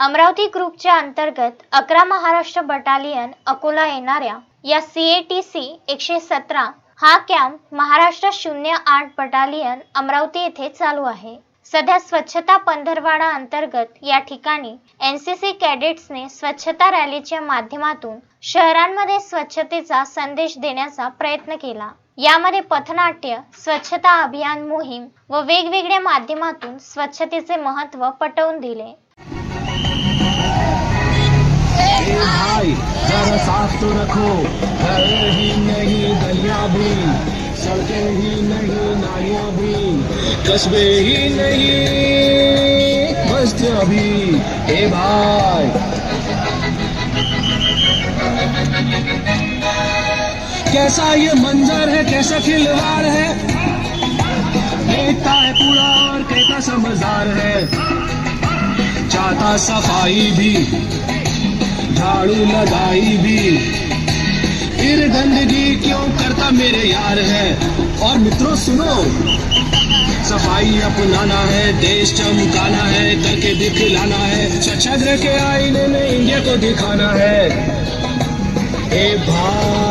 अमरावती ग्रुपच्या अंतर्गत अकरा महाराष्ट्र बटालियन अकोला येणाऱ्या या सी ए टी सी एकशे सतरा हा कॅम्प महाराष्ट्र शून्य आठ बटालियन अमरावती येथे चालू आहे. सध्या स्वच्छता पंधरवाडा अंतर्गत या ठिकाणी एन सी सी कॅडेट्सने स्वच्छता रॅलीच्या माध्यमातून शहरांमध्ये स्वच्छतेचा संदेश देण्याचा प्रयत्न केला. यामध्ये पथनाट्य स्वच्छता अभियान मोहीम व वेगवेगळ्या माध्यमातून स्वच्छतेचे महत्त्व पटवून दिले. ए भाई, जरा साफ़ तो रखो। घर ही नहीं गलियाँ भी। सड़कें ही नहीं, नालियाँ भी। कस्बे ही नहीं, बस्तियाँ भी। ए भाई। कैसा ये मंजर है, कैसा खिलवाड़ है? देखता है पूरा और कहता समझदार है। चाहता सफ़ाई भी। झाड़ू लगाई भी। फिर गंदगी क्यों करता मेरे यार है? और मित्रों, सुनो। सफ़ाई अपनाना है, देश चमकाना है, करके दिखलाना है। स्वच्छाग्रह के आईने में इंडिया को दिखाना है। ए भाई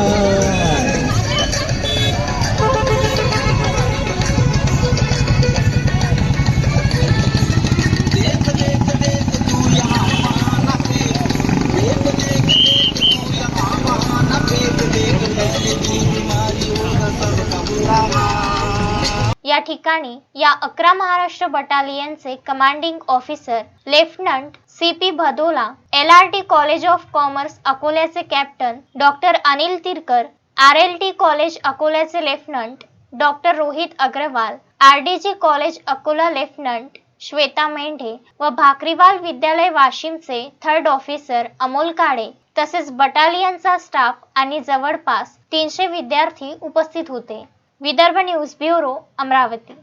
या ठिकाणी या अकरा Maharashtra बटालियनचे commanding officer lieutenant C P Bhadola L R T college of commerce अकोल्याचे captain doctor Anil Tirkar R L T college अकोल्याचे lieutenant doctor Rohit Agrawal R D G college Akola lieutenant Shweta Mendhe व भाकरीवाल विद्यालय वाशिमचे third officer Amol Kale. तसेच बटालियनचा staff आणि जवळपास तीनशे विद्यार्थी उपस्थित होते. Vidarbha news bureau Amravati.